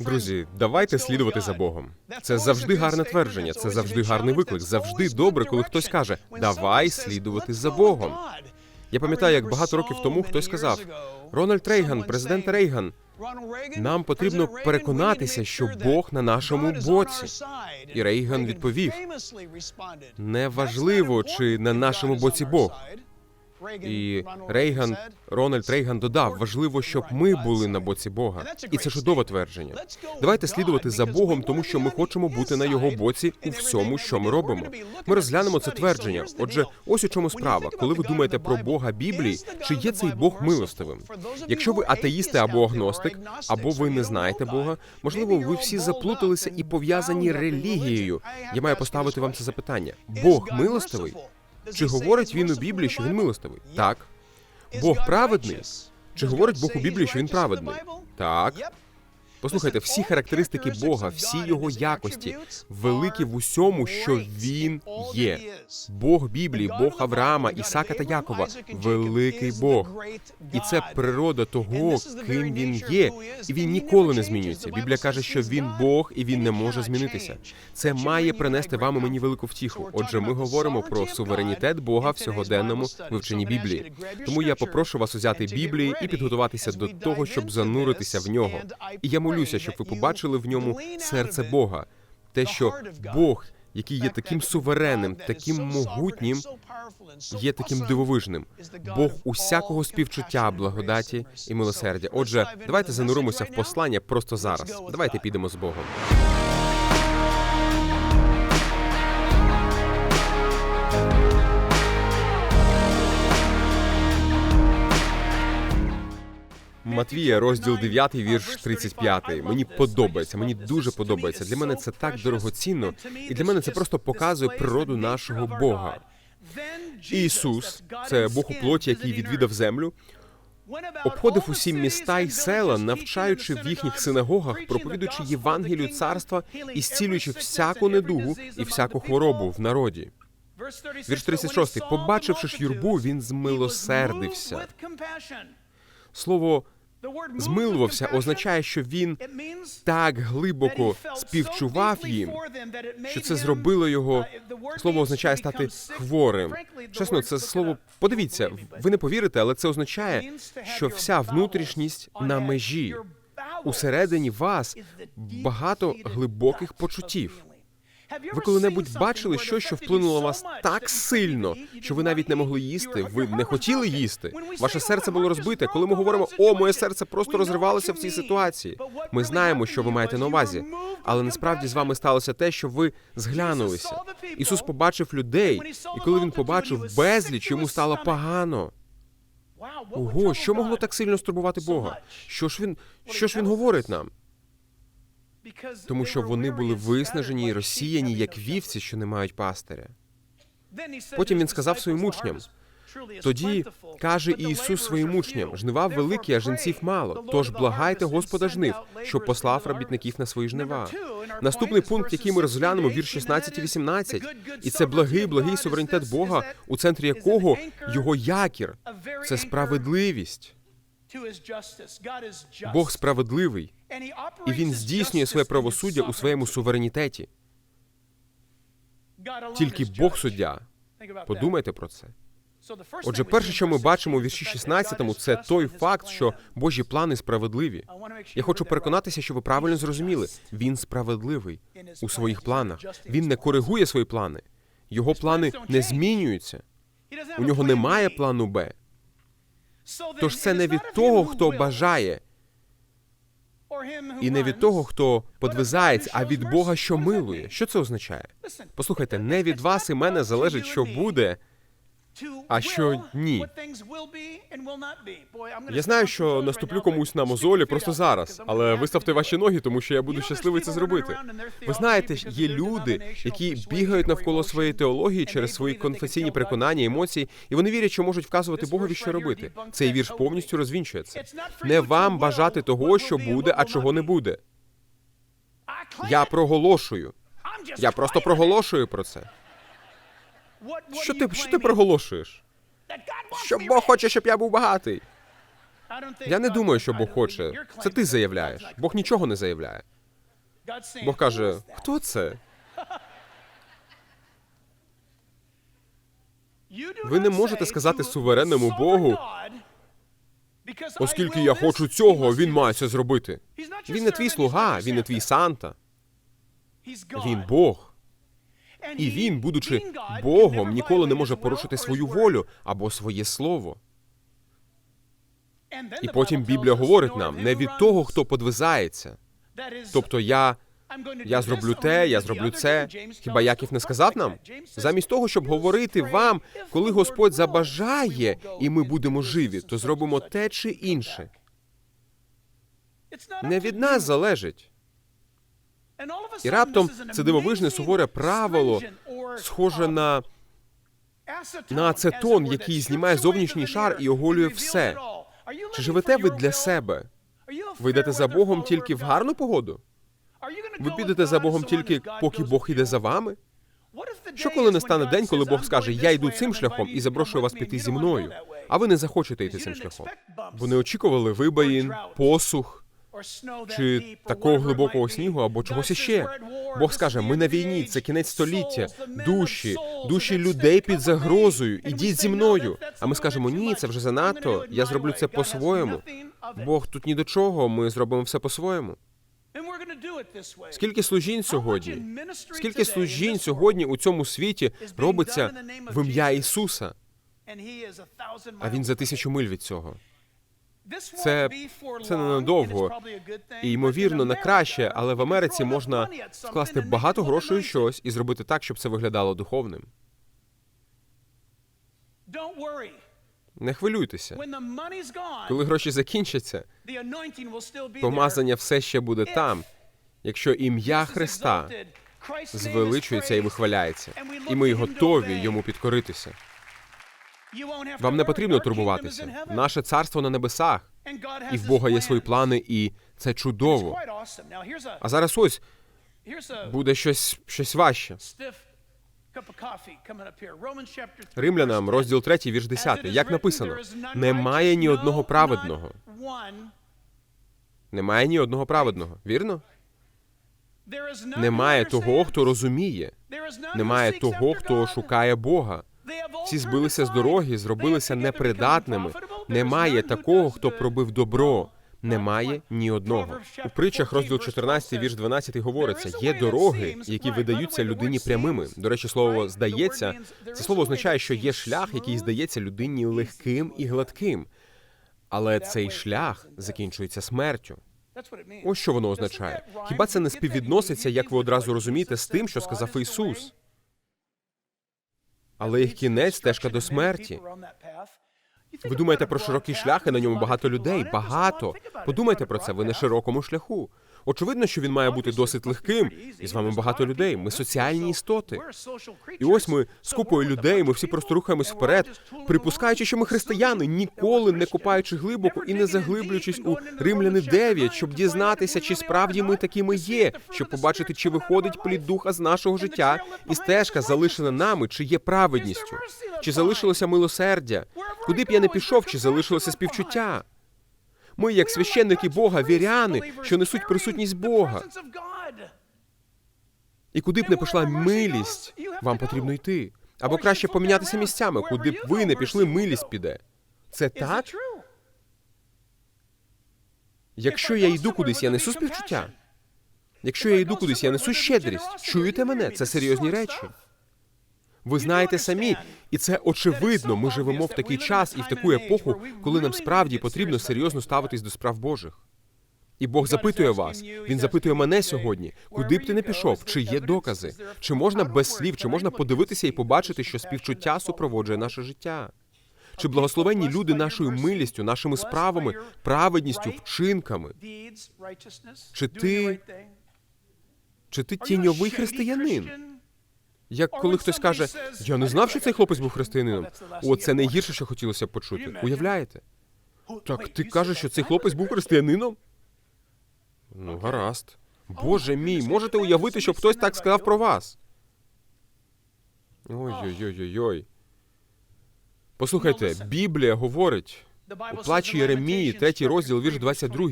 Друзі, давайте слідувати за Богом. Це завжди гарне твердження, це завжди гарний виклик. Завжди добре, коли хтось каже: Давай слідувати за Богом. Я пам'ятаю, як багато років тому хтось сказав: Рональд Рейган, президент Рейган, нам потрібно переконатися, що Бог на нашому боці. І Рейган відповів: неважливо, чи на нашому боці Бог. І Рейган, Рональд Рейган додав: важливо, щоб ми були на боці Бога. І це чудове твердження. Давайте слідувати за Богом, тому що ми хочемо бути на його боці у всьому, що ми робимо. Ми розглянемо це твердження. Отже, ось у чому справа. Коли ви думаєте про Бога Біблії, чи є цей Бог милостивим? Якщо ви атеїсти або агностик, або ви не знаєте Бога, можливо, ви всі заплуталися і пов'язані релігією. Я маю поставити вам це запитання: Бог милостивий? Чи говорить він у Біблії, що він милостивий? Так. Бог праведний? Чи говорить Бог у Біблії, що він праведний? Так. Послухайте, всі характеристики Бога, всі його якості, великі в усьому, що він є. Бог Біблії, Бог Авраама, Ісака та Якова, великий Бог. І це природа того, ким він є, і він ніколи не змінюється. Біблія каже, що він Бог і він не може змінитися. Це має принести вам і мені велику втіху. Отже, ми говоримо про суверенітет Бога в сьогоденному вивченні Біблії. Тому я попрошу вас узяти Біблії і підготуватися до того, щоб зануритися в нього. І я молюся, щоб ви побачили в ньому серце Бога, те, що Бог, який є таким суверенним, таким могутнім, є таким дивовижним. Бог усякого співчуття, благодаті і милосердя. Отже, давайте зануримося в послання просто зараз. Давайте підемо з Богом. Матвія, розділ 9, вірш 35. Мені подобається, мені дуже подобається. Для мене це так дорогоцінно, і для мене це просто показує природу нашого Бога. Ісус, це Бог у плоті, який відвідав землю, обходив усі міста й села, навчаючи в їхніх синагогах, проповідуючи Євангелію царства і зцілюючи всяку недугу і всяку хворобу в народі. Вірш 36. Побачивши ж юрбу, він змилосердився. Слово змилувався означає, що він так глибоко співчував їм, що це зробило його. Слово означає стати хворим. Чесно, це слово. Подивіться, ви не повірите, але це означає, що вся внутрішність на межі усередині вас багато глибоких почуттів. Ви коли-небудь бачили щось, що вплинуло на вас так сильно, що ви навіть не могли їсти, ви не хотіли їсти. Ваше серце було розбите. Коли ми говоримо, о, моє серце просто розривалося в цій ситуації. Ми знаємо, що ви маєте на увазі, але насправді з вами сталося те, що ви зглянулися. Ісус побачив людей, і коли він побачив безліч, йому стало погано. Ого, що могло так сильно стурбувати Бога? Що ж він, що ж він говорить нам? Тому що вони були виснажені і розсіяні, як вівці, що не мають пастиря. Потім він сказав своїм учням. Тоді каже Ісус своїм учням: жнива великі, а жінців мало. Тож благайте Господа жнив, щоб послав робітників на свої жнива. Наступний пункт, який ми розглянемо, вірш 16 і 18. І це благий, благий суверенітет Бога, у центрі якого його якір це справедливість. Бог справедливий, і він здійснює своє правосуддя у своєму суверенітеті. Тільки Бог суддя. Подумайте про це. Отже, перше, що ми бачимо у вірші 16, це той факт, що Божі плани справедливі. Я хочу переконатися, що ви правильно зрозуміли. Він справедливий у своїх планах. Він не коригує свої плани. Його плани не змінюються. У нього немає плану Б. Тож це не від того, хто бажає, і не від того, хто подвизається, а від Бога, що милує. Що це означає? Послухайте, не від вас і мене залежить, що буде. А що ні? Я знаю, що наступлю комусь на мозолі просто зараз, але виставте ваші ноги, тому що я буду щасливий це зробити. Ви знаєте, є люди, які бігають навколо своєї теології через свої конфесійні переконання, емоції, і вони вірять, що можуть вказувати Богові, що робити. Цей вірш повністю розвінчує це. Не вам бажати того, що буде, а чого не буде. Я проголошую. Я просто проголошую про це. Що ти, що ти проголошуєш? Що Бог хоче, щоб я був багатий. Я не думаю, що Бог хоче. Це ти заявляєш. Бог нічого не заявляє. Бог каже: хто це? Ви не можете сказати суверенному Богу, Оскільки я хочу цього, він має це зробити. Він не твій слуга, він не твій Санта. Він Бог. І він, будучи Богом, ніколи не може порушити свою волю або своє слово. І потім Біблія говорить нам не від того, хто подвизається. Тобто я, я зроблю те, я зроблю це. Хіба Яків не сказав нам? Замість того, щоб говорити вам, коли Господь забажає, і ми будемо живі, то зробимо те чи інше. Не від нас залежить. І раптом це дивовижне суворе правило, схоже на, на ацетон, який знімає зовнішній шар і оголює все. Чи живете ви для себе? Ви йдете за Богом тільки в гарну погоду? Ви підете за Богом тільки, поки Бог іде за вами? Що коли настане день, коли Бог скаже, я йду цим шляхом і запрошую вас піти зі мною, а ви не захочете йти цим шляхом? Бо не очікували вибоїн, посух чи такого глибокого снігу або чогось іще. Бог скаже: ми на війні, це кінець століття, душі, душі людей під загрозою. Ідіть зі мною. А ми скажемо, ні, це вже занадто. Я зроблю це по-своєму. Бог тут ні до чого. Ми зробимо все по-своєму. Скільки служінь сьогодні? Скільки служінь сьогодні у цьому світі робиться в ім'я Ісуса? А він за тисячу миль від цього. Це, це ненадовго І ймовірно на краще, але в Америці можна вкласти багато грошей у щось і зробити так, щоб це виглядало духовним. Не хвилюйтеся. Коли гроші закінчаться, помазання все ще буде там, якщо ім'я Христа звеличується і вихваляється, і ми готові йому підкоритися. Вам не потрібно турбуватися. Наше царство на небесах, і в Бога є свої плани, і це чудово. А зараз ось буде щось, щось важче. Римлянам, розділ 3, вірш 10. Як написано, немає ні одного праведного. Немає ні одного праведного. Вірно? Немає того, хто розуміє. Немає того, хто шукає Бога. Всі збилися з дороги, зробилися непридатними. Немає такого, хто пробив добро. Немає ні одного. У притчах розділ 14, вірш 12 говориться: є дороги, які видаються людині прямими. До речі, слово здається, це слово означає, що є шлях, який здається людині легким і гладким. Але цей шлях закінчується смертю. Ось що воно означає. Хіба це не співвідноситься, як ви одразу розумієте, з тим, що сказав Ісус? Але їх кінець стежка до смерті. Ви думаєте про широкий шлях, і на ньому багато людей? Багато. Подумайте про це. Ви на широкому шляху. Очевидно, що він має бути досить легким, і з вами багато людей. Ми соціальні істоти. І ось ми з купою людей, ми всі просто рухаємось вперед, припускаючи, що ми християни, ніколи не копаючи глибоко і не заглиблюючись у римляни 9, щоб дізнатися, чи справді ми такими є, щоб побачити, чи виходить плід духа з нашого життя, і стежка залишена нами, чи є праведністю, чи залишилося милосердя, куди б я не пішов, чи залишилося співчуття. Ми, як священники Бога, віряни, що несуть присутність Бога. І куди б не пішла милість, вам потрібно йти. Або краще помінятися місцями, куди б ви не пішли, милість піде. Це так? Якщо я йду кудись, я несу співчуття. Якщо я йду кудись, я несу щедрість. Чуєте мене? Це серйозні речі. Ви знаєте самі, і це очевидно. Ми живемо в такий час і в таку епоху, коли нам справді потрібно серйозно ставитись до справ Божих. І Бог запитує вас. Він запитує мене сьогодні, куди б ти не пішов, чи є докази, чи можна без слів, чи можна подивитися і побачити, що співчуття супроводжує наше життя. Чи благословенні люди нашою милістю, нашими справами, праведністю, вчинками? Чи ти, чи ти тіньовий християнин? Як коли хтось каже, я не знав, що цей хлопець був християнином. О, це найгірше, що хотілося б почути. Уявляєте? Так ти кажеш, що цей хлопець був християнином? Ну, гаразд. Боже мій, можете уявити, щоб хтось так сказав про вас? Ой-ой-ой-ой. Послухайте, Біблія говорить, У плачі Єремії, третій розділ, вірш 22.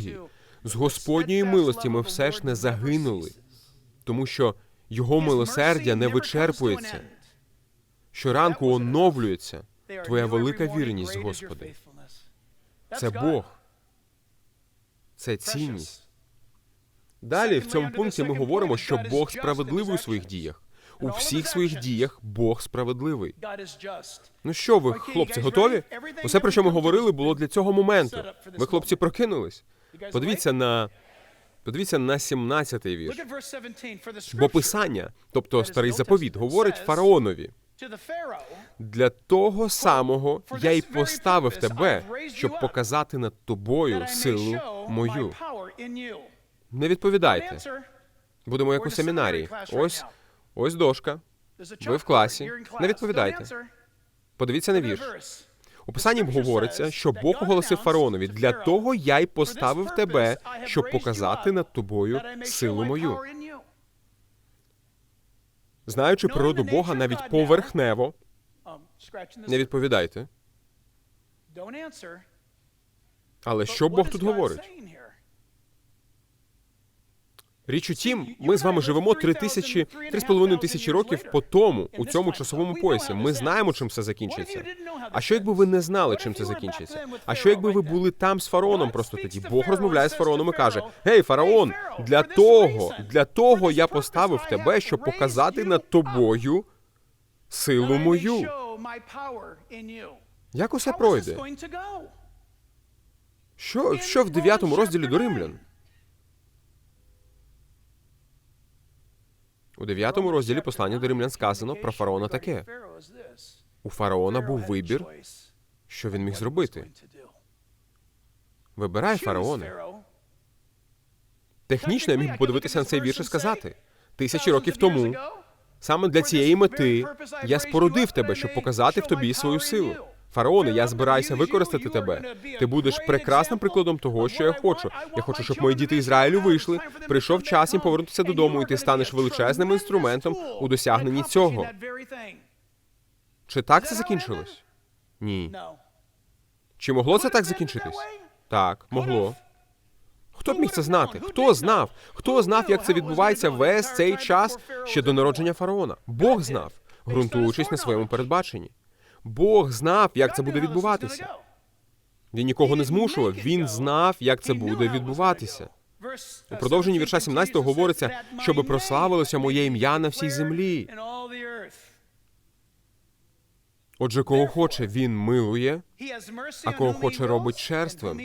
З Господньої милості ми все ж не загинули, тому що Його милосердя не вичерпується. Щоранку оновлюється Твоя велика вірність, Господи. Це Бог, це цінність. Далі в цьому пункті ми говоримо, що Бог справедливий у своїх діях. У всіх своїх діях Бог справедливий. Ну що ви, хлопці, готові? Усе, про що ми говорили, було для цього моменту. Ви, хлопці, прокинулись. Подивіться на подивіться на 17-й вірш. Бо писання, тобто старий заповіт, говорить фараонові. Для того самого я й поставив тебе, щоб показати над тобою силу мою. Не відповідайте. Будемо як у семінарії. Ось, ось дошка. Ви в класі. Не відповідайте. Подивіться на вірш. У писанні говориться, що Бог оголосив фараонові, для того я й поставив тебе, щоб показати над тобою силу мою. Знаючи природу Бога навіть поверхнево, не відповідайте. Але що Бог тут говорить? Річ у тім, ми з вами живемо три тисячі, три з половиною тисячі років по тому у цьому часовому поясі. Ми знаємо, чим все закінчиться. А що якби ви не знали, чим це закінчиться? А що якби ви були там з фараоном просто тоді? Бог розмовляє з фараоном і каже: Гей, фараон, для того, для того я поставив тебе, щоб показати над тобою силу мою. Як усе пройде? Що, що в дев'ятому розділі до римлян? У дев'ятому розділі послання до римлян сказано про фараона таке: у фараона був вибір, що він міг зробити. Вибирай фараоне. Технічно я міг би подивитися на цей вірш і сказати: тисячі років тому саме для цієї мети я спорудив тебе, щоб показати в тобі свою силу. Фараоне, я збираюся використати тебе. Ти будеш прекрасним прикладом того, що я хочу. Я хочу, щоб мої діти Ізраїлю вийшли. Прийшов час їм повернутися додому, і ти станеш величезним інструментом у досягненні цього. Чи так це закінчилось? Ні. Чи могло це так закінчитись? Так, могло. Хто б міг це знати? Хто знав? Хто знав, як це відбувається весь цей час ще до народження фараона? Бог знав, ґрунтуючись на своєму передбаченні. Бог знав, як це буде відбуватися. Він нікого не змушував. Він знав, як це буде відбуватися. У продовженні вірша 17 говориться, щоби прославилося моє ім'я на всій землі. Отже, кого хоче, він милує, а кого хоче робить черствим.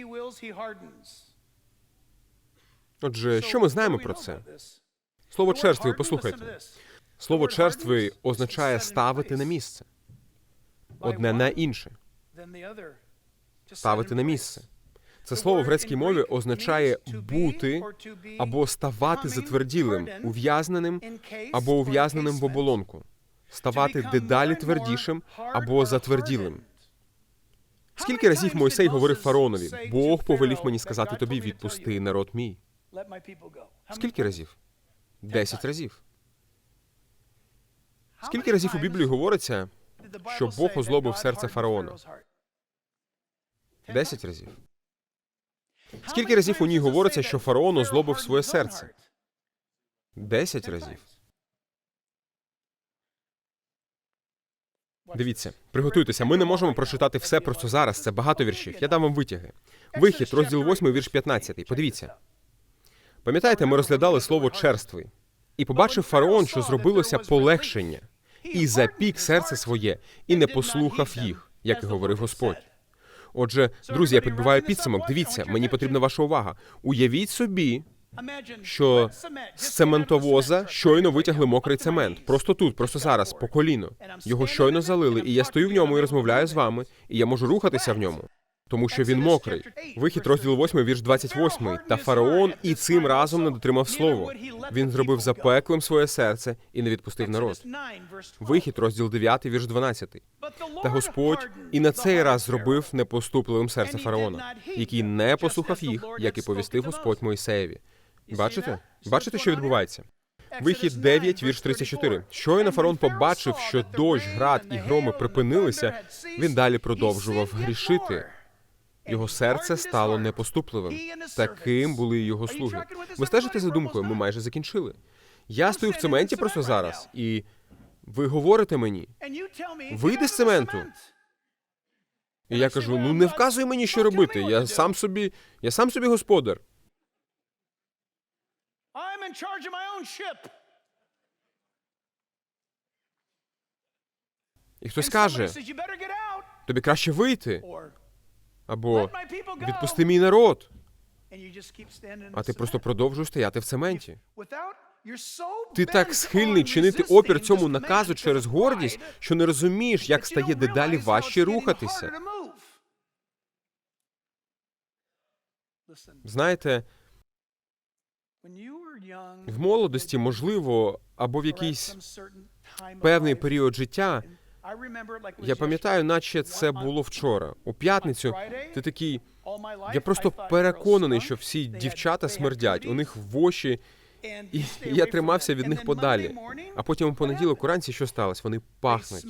Отже, що ми знаємо про це? Слово черствий, послухайте. Слово черствий означає ставити на місце одне на інше, ставити на місце. Це слово в грецькій мові означає бути або ставати затверділим, ув'язненим або ув'язненим в оболонку, ставати дедалі твердішим або затверділим. Скільки разів Мойсей говорив фараонові, Бог повелів мені сказати тобі, відпусти народ мій. Скільки разів? Десять разів. Скільки разів у Біблії говориться, що Бог озлобив серце фараона? Десять разів. Скільки разів у ній говориться, що фараон озлобив своє серце? Десять разів. Дивіться, приготуйтеся. Ми не можемо прочитати все просто зараз. Це багато віршів. Я дам вам витяги. Вихід, розділ 8, вірш 15. Подивіться. Пам'ятаєте, ми розглядали слово черствий. І побачив фараон, що зробилося полегшення, і запік серце своє, і не послухав їх, як і говорив Господь. Отже, друзі, я підбиваю підсумок. Дивіться, мені потрібна ваша увага. Уявіть собі, що з цементовоза щойно витягли мокрий цемент. Просто тут, просто зараз, по коліно. Його щойно залили, і я стою в ньому і розмовляю з вами, і я можу рухатися в ньому. Тому що він мокрий. Вихід розділ 8, вірш 28. Та фараон і цим разом не дотримав слово. Він зробив запеклим своє серце і не відпустив народ. Вихід, розділ 9, вірш 12. Та Господь і на цей раз зробив непоступливим серце фараона, який не послухав їх, як і повістив Господь Мойсеєві. Бачите? Бачите, що відбувається? Вихід 9, вірш 34. Щойно фараон побачив, що дощ, град і громи припинилися, він далі продовжував грішити. Його серце стало непоступливим. Таким були його слуги. Ви стежите за думкою? Ми майже закінчили. Я стою в цементі просто зараз, і ви говорите мені. Вийди з цементу. І я кажу: ну не вказуй мені, що робити. Я сам собі, я сам собі господар. І хтось каже: тобі краще вийти, або відпусти мій народ. А ти просто продовжуєш стояти в цементі. Ти так схильний чинити опір цьому наказу через гордість, що не розумієш, як стає дедалі важче рухатися. Знаєте, в молодості, можливо, або в якийсь певний період життя, Я пам'ятаю, наче це було вчора. У п'ятницю ти такий. Я просто переконаний, що всі дівчата смердять, у них воші, and і я тримався від них подалі. А потім у понеділок уранці що сталося? Вони пахнуть.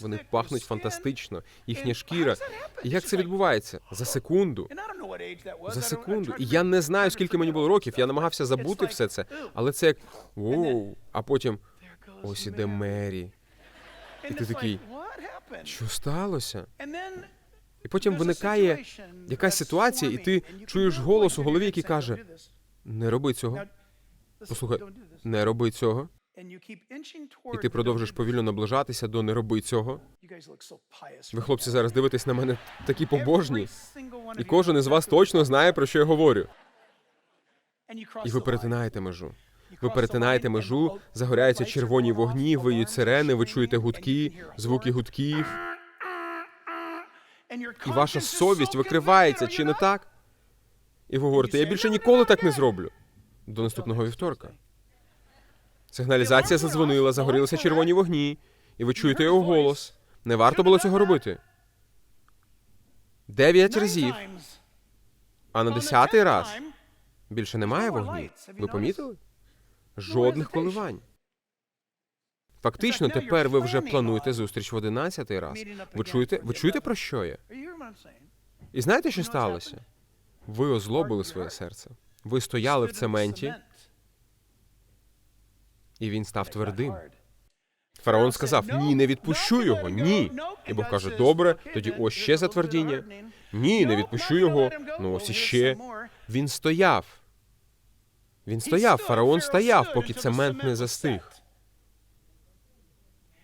Вони пахнуть фантастично, їхня шкіра. І як це відбувається? За секунду. За секунду. І я не знаю, скільки мені було років. Я намагався забути все це. Але це як воу. А потім ось іде Мері. And ти такий? Що сталося? І потім виникає якась ситуація, і ти чуєш голос у голові, який каже: "Don't do this. не роби цього, Послухай, don't do this." не роби цього. І ти продовжиш повільно наближатися до не роби цього. Ви, хлопці, зараз дивитесь на мене такі побожні, і кожен із вас точно знає, про що я говорю. І ви перетинаєте межу. Ви перетинаєте межу, загоряються червоні вогні, виють сирени, ви чуєте гудки, звуки гудків, і ваша совість викривається, чи не так? І ви говорите, я більше ніколи так не зроблю. До наступного вівторка. Сигналізація задзвонила, загорілися червоні вогні, і ви чуєте його голос. Не варто було цього робити. Дев'ять разів, а на десятий раз більше немає you Ви помітили? Жодних коливань. Фактично, тепер ви вже плануєте зустріч в одинадцятий раз. Ви чуєте, ви чуєте про що я? І знаєте, що сталося? Ви озлобили своє серце. Ви стояли в цементі, і він став твердим. Фараон сказав: Ні, не відпущу його. Ні. І Бог каже: Добре, тоді ось ще затвердіння. Ні, не відпущу його. Ну ось іще. Він стояв. Він стояв, фараон стояв, поки цемент не застиг.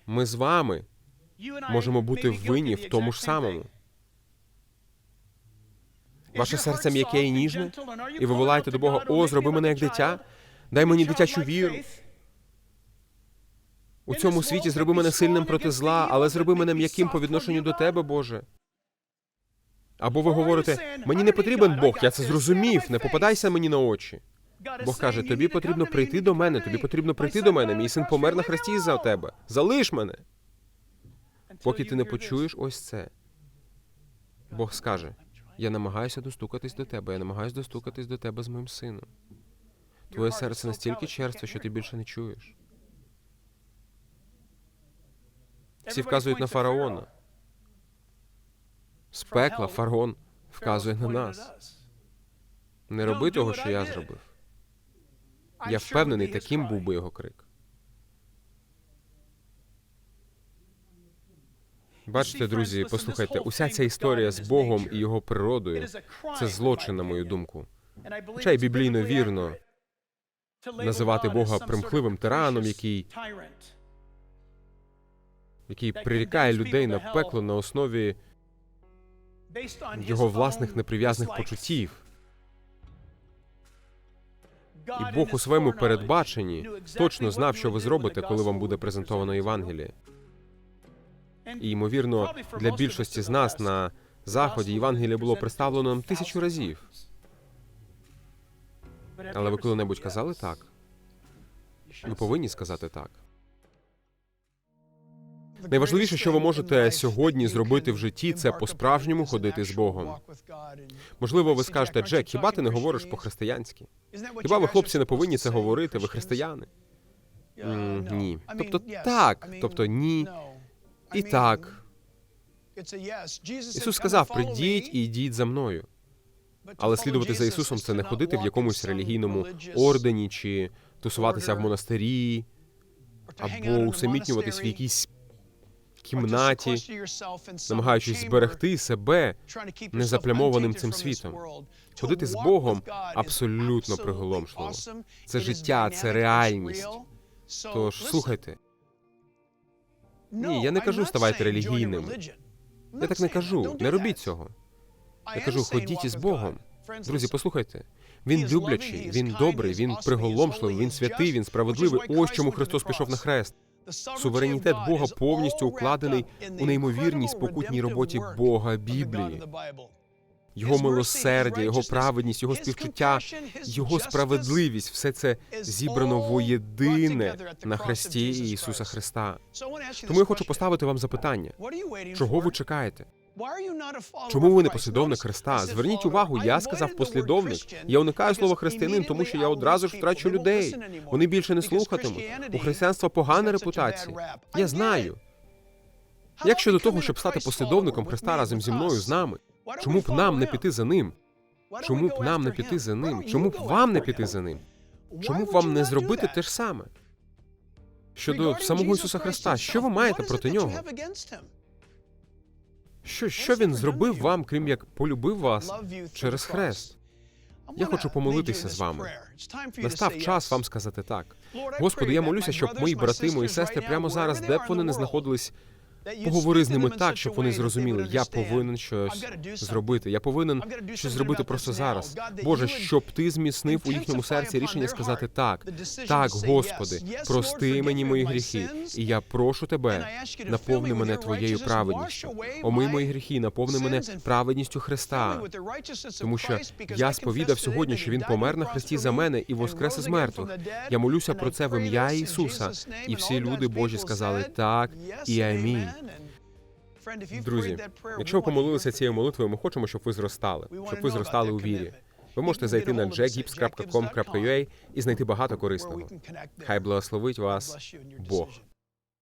Ми з вами можемо бути винні в тому ж самому. Ваше серце м'яке і ніжне, і ви волаєте до Бога: О, зроби мене як дитя, дай мені дитячу віру. У цьому світі зроби мене сильним проти зла, але зроби мене м'яким по відношенню до тебе, Боже. Або ви говорите, мені не потрібен Бог, я це зрозумів, не попадайся мені на очі. Бог каже, тобі потрібно прийти до мене, тобі потрібно прийти до мене. Мій син помер на хресті за тебе. Залиш мене. Поки ти не почуєш ось це. Бог скаже: Я намагаюся достукатись до тебе, я намагаюся достукатись до тебе з моїм сином. Твоє серце настільки черстве, що ти більше не чуєш. Всі вказують на фараона. З пекла фараон вказує на нас. Не роби того, що я зробив. Я впевнений, таким був би його крик. Бачите, друзі, послухайте, уся ця історія з Богом і його природою це злочин, на мою думку. Хоча й біблійно вірно називати Бога примхливим тираном, який, який прирікає людей на пекло на основі його власних неприв'язних почуттів. І Бог у своєму передбаченні точно знав, що ви зробите, коли вам буде презентовано Євангеліє. І, ймовірно, для більшості з нас на Заході Євангеліє було представлено нам тисячу разів. Але ви коли-небудь казали так? Ви повинні сказати так. Найважливіше, що ви можете сьогодні зробити в житті, це по-справжньому ходити з Богом. Можливо, ви скажете, Джек, хіба ти не говориш по-християнськи? Хіба ви, хлопці, не повинні це говорити? Ви християни? Ні. Тобто так, тобто ні. І так. Ісус сказав: придіть і йдіть за мною. Але слідувати за Ісусом це не ходити в якомусь релігійному ордені чи тусуватися в монастирі, або усамітнюватись в якійсь кімнаті, намагаючись зберегти себе незаплямованим цим світом. Ходити з Богом абсолютно приголомшливо. Це життя, це реальність. Тож слухайте, Ні, я не кажу ставайте релігійним. я так не кажу, не робіть цього. Я кажу, ходіть із Богом. Друзі, послухайте. Він люблячий, він добрий, він приголомшливий, він святий, він справедливий. Ось чому Христос пішов на хрест. Суверенітет Бога повністю укладений у неймовірній спокутній роботі Бога Біблії. Його милосердя, його праведність, його співчуття, його справедливість все це зібрано воєдине на хресті Ісуса Христа. Тому я хочу поставити вам запитання: чого ви чекаєте? Чому ви не послідовник Христа? Зверніть увагу, я сказав послідовник. Я уникаю слова християнин, тому що я одразу ж втрачу людей. Вони більше не слухатимуть. У християнства погана репутація. Я знаю. Як щодо того, щоб стати послідовником Христа разом зі мною з нами? Чому б нам не піти за ним? Чому б нам не піти за ним? Чому б вам не піти за ним? Чому б вам не зробити те ж саме? Щодо самого Ісуса Христа, що ви маєте проти нього? Що, що він зробив вам, крім як полюбив вас через хрест? Я хочу помолитися з вами. Настав час вам сказати так. Господи, я молюся, щоб мої брати, мої сестри прямо зараз, де б вони не знаходились, поговори з ними так, щоб вони зрозуміли, я повинен щось зробити. Я повинен щось зробити просто зараз. Боже, щоб ти зміцнив у їхньому серці рішення сказати так, так, Господи, прости мені мої гріхи, і я прошу тебе, наповни мене твоєю праведністю. Омий мої гріхи, наповни мене праведністю Христа. Тому що я сповідав сьогодні, що він помер на хресті за мене і воскрес із мертвих. Я молюся про це в ім'я Ісуса. І всі люди Божі сказали так і амінь. Друзі, якщо ви помолилися цією молитвою, ми хочемо, щоб ви зростали, щоб ви зростали у вірі. Ви можете зайти на jackgibbs.com.ua і знайти багато корисного. Хай благословить вас Бог.